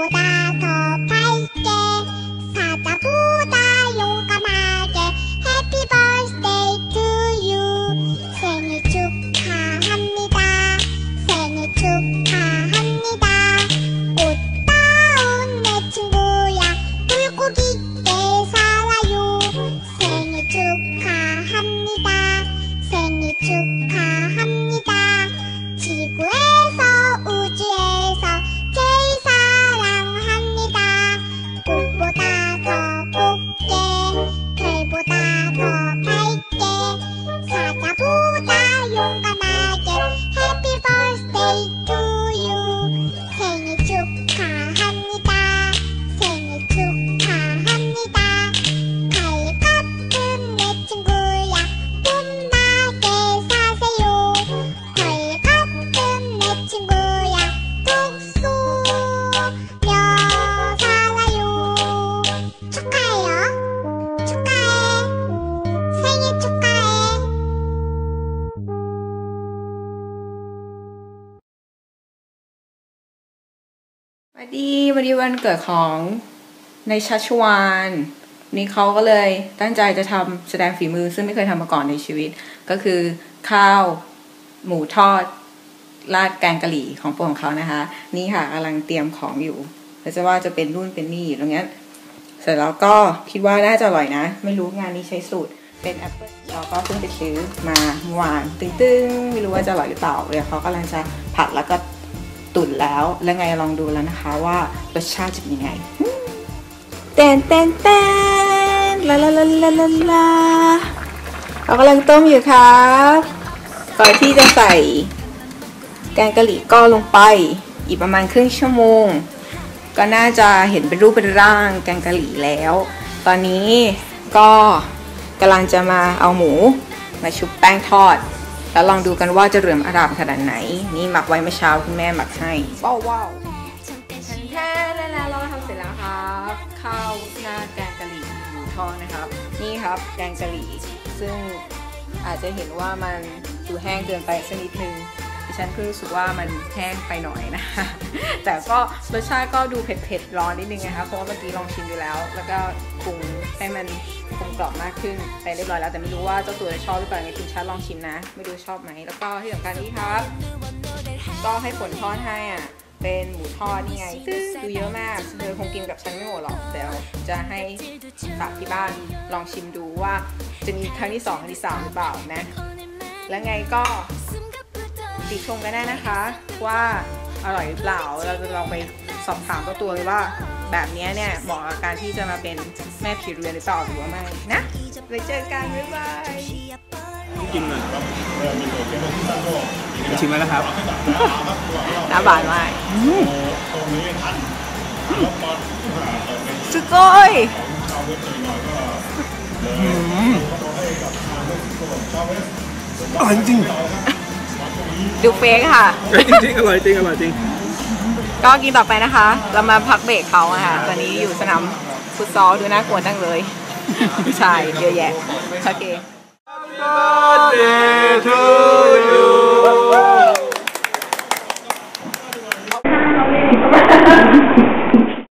botar ดีวันนี้วันเกิดของในชัชวานนี่เขาก็เลยตั้งใจจะทำแสดงฝีมือ ซึ่งไม่เคยทำมาก่อนในชีวิต ก็คือข้าวหมูทอดราดแกงกะหรี่ของโปรดของเขานะคะ นี่ค่ะกำลังเตรียมของอยู่แล้วจะว่าจะเป็นรุ่นเป็นนี่อยู่ตรงนี้เสร็จแล้วก็คิดว่าน่าจะอร่อยนะ ไม่รู้งานนี้ใช้สูตรเป็นแอปเปิลเราก็เพิ่งไปซื้อมาเมื่อวานตึงๆ ไม่รู้ว่าจะอร่อยหรือเปล่าเดี๋ยวเขากำลังจะผัดแล้วก็ ตุ๋นแล้ว แล้วไงลองดูแล้วนะคะว่ารสชาติจะเป็นยังไงเต้นเต้นเต้นลาลาลาลาลาลาเรากำลังต้มอยู่ครับก่อนที่จะใส่แกงกะหรี่ก็ลงไป อีกประมาณครึ่งชั่วโมง ก็น่าจะเห็นเป็นรูปเป็นร่างแกงกะหรี่แล้ว ตอนนี้ก็กำลังจะมาเอาหมูมาชุบแป้งทอด แล้วลองดูกันว่าจะเหลือมอร่ามขนาดไหน นี่หมักไว้เมื่อเช้าคุณแม่หมักให้ว้าวว้าวแค่แล้วเราทำเสร็จแล้วครับข้าวหน้าแกงกะหรี่หมูทอดนะครับ นี่ครับแกงกะหรี่ซึ่งอาจจะเห็นว่ามันดูแห้งเกินไปสักนิดนึงดิ ฉันก็รู้สึกว่ามันแห้งไปหน่อยนะคะแต่ก็รสชาติก็ดูเผ็ดๆร้อนนิดนึงนะคะเพราะว่าเมื่อกี้ลองชิมดูแล้ว แล้วก็ปรุงให้มันกลมกล่อมมากขึ้นไปเรียบร้อยแล้วแต่ไม่รู้ว่าเจ้าตัวจะชอบหรือเปล่าไงคุณชาติลองชิมนะ ไม่รู้ชอบไหมแล้วก็ที่สำคัญนี่ครับก็ให้ผลทอดให้อะเป็นหมูทอดนี่ไงตึ้งดูเยอะมากเธอคงกินกับฉันไม่หมดหรอกเดี๋ยวจะให้ฝากที่บ้านลองชิมดูว่าจะมีครั้งที่สองครั้งที่สามหรือเปล่านะ แล้วไงก็ ติชมกันได้นะคะ ว่าอร่อยหรือเปล่าเราจะลองไปสอบถามตัวตัวเลยว่า แบบนี้เนี่ยเหมาะกับการที่จะมาเป็นแม่ผิวเรือนหรือเปล่าหรือว่าไม่นะไปเจอกันบ๊ายบายกินหน่อยครับชิมไหมแล้วครับน้ำบานมากสุดก้อยอร่อยจริง ดูเฟกค่ะๆเฮ้ยจริงๆอร่อยจริงอร่อยจริง ก็กินต่อไปนะคะ เรามาพักเบรกเขาอะค่ะ ตอนนี้อยู่สนามฟุตซอลดูน่ากลัวตั้งเลยผู้ชายเยอะแยะ โอเค birthday to